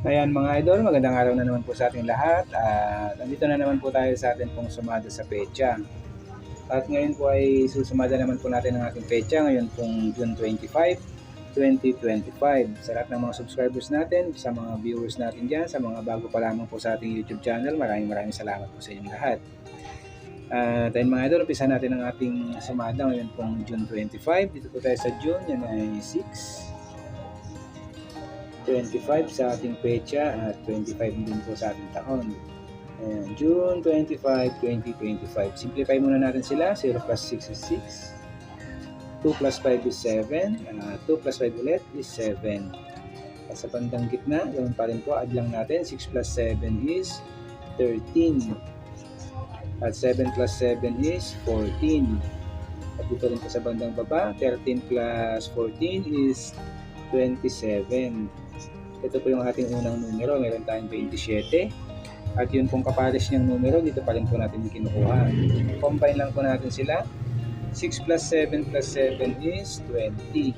Ayan mga idol, magandang araw na naman po sa ating lahat. At nandito na naman po tayo sa atin pong sumada sa pecha. At ngayon po ay susumada naman po natin ang ating pecha ngayon pong June 25, 2025. Sa lahat ng mga subscribers natin, sa mga viewers natin dyan, sa mga bago pa lamang po sa ating YouTube channel, maraming maraming salamat po sa inyong lahat. At ayun mga idol, umpisa natin ang ating sumada ngayon pong June 25. Dito po tayo sa June, yan ay 6. 25 sa ating pecha at 25 din po sa ating taon. Ayan, June 25, 2025. Simplify muna natin sila. 0 plus 6 is 6. 2 plus 5 is 7. Uh, 2 plus 5 ulit is 7. At sa bandang gitna, gawin pa rin po, add lang natin. 6 plus 7 is 13. At 7 plus 7 is 14. At dito rin po sa bandang baba, 13 plus 14 is 27. Ito po yung ating unang numero. Meron tayong 27. At yun pong kapares niyang numero, dito pa rin po natin kinukuha. Combine lang po natin sila. 6 plus 7 plus 7 is 20.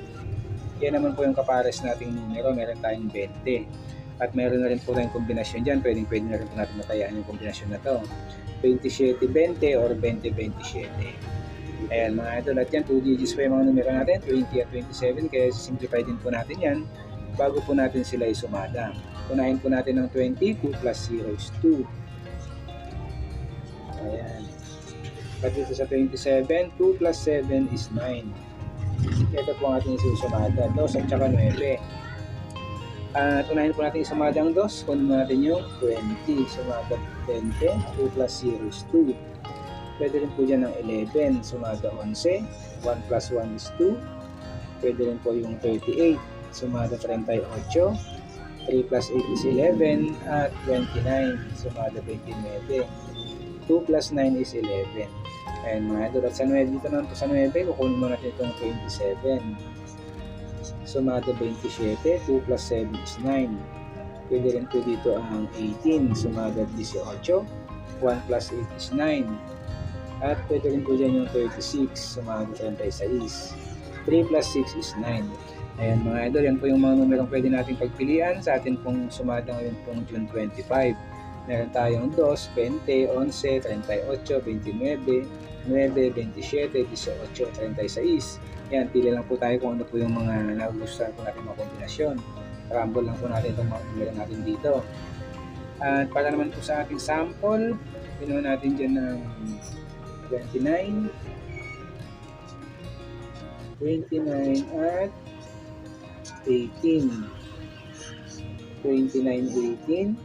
Yan naman po yung kapares nating numero. Meron tayong 20. At meron na rin po tayong kombinasyon dyan. Pwedeng pwede na rin po natin matayaan yung kombinasyon na to. 27-20 or 20-27. Ayan mga idol. At yan, 2 digits pa yung mga numero natin. 20 at 27. Kaya simplify din po natin yan bago po natin sila isumada. Unahin po natin ng 20, 2 plus 0 is 2. Ayan. At dito sa 27, 2 plus 7 is 9. Ito po ang ating isusumada. 2 at saka 9. At unahin po natin isumada ang 2. Kunin natin yung 20. Sumada 20. 2 plus 0 is 2. Pwede rin po dyan ng 11. Sumada 11. 1 plus 1 is 2. Pwede rin po yung 38 sumada 38, 3 plus 8 is 11, at 29, sumada 29. 2 plus 9 is 11. Ayan mga idol, at sa 9, dito naman po sa 9, kukunin mo natin itong 27. Sumada 27, 2 plus 7 is 9. Pwede rin po dito ang 18, sumada 18, 1 plus 8 is 9. At pwede rin po dyan yung 36, sumada 36. 3 plus 6 is 9. Ayan mga idol, yan po yung mga numerong pwede nating pagpilian sa atin pong sumada ngayon pong June 25. Meron tayong 2, 20, 11, 38, 29, 9, 27, 18, 36. Yan, pili lang po tayo kung ano po yung mga nagustuhan po natin mga kombinasyon. Rumble lang po natin itong mga numero natin dito. At para naman po sa ating sample, pinuha natin dyan ng 29, 29 at 18 29 18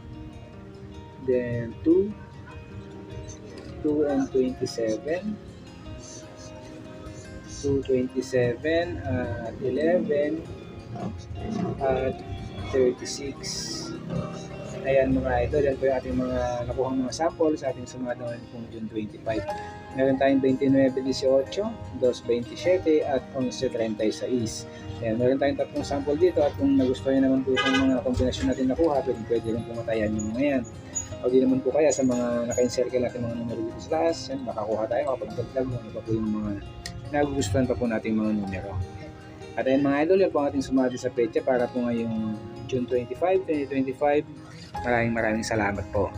then 2 2 and 27 2 27 at 11 at 36 ayan mga idol yan po yung ating mga nakuha mga sample sa ating sumada ngayon pong June 25 meron tayong 29-18 2.27 at 11.36 Ayan, meron tayong tatlong sample dito at kung nagustuhan naman po itong mga kombinasyon natin nakuha, pwede, pwede rin pumatayan yung mga yan. O di naman po kaya sa mga naka-encircle natin mga numero dito sa taas, yan, makakuha tayo kapag dagdag ano pa po yung mga nagugustuhan pa po nating mga numero. At ayun mga idol, yan po ang ating sumati sa pecha para po ngayong June 25, 2025. Maraming maraming salamat po.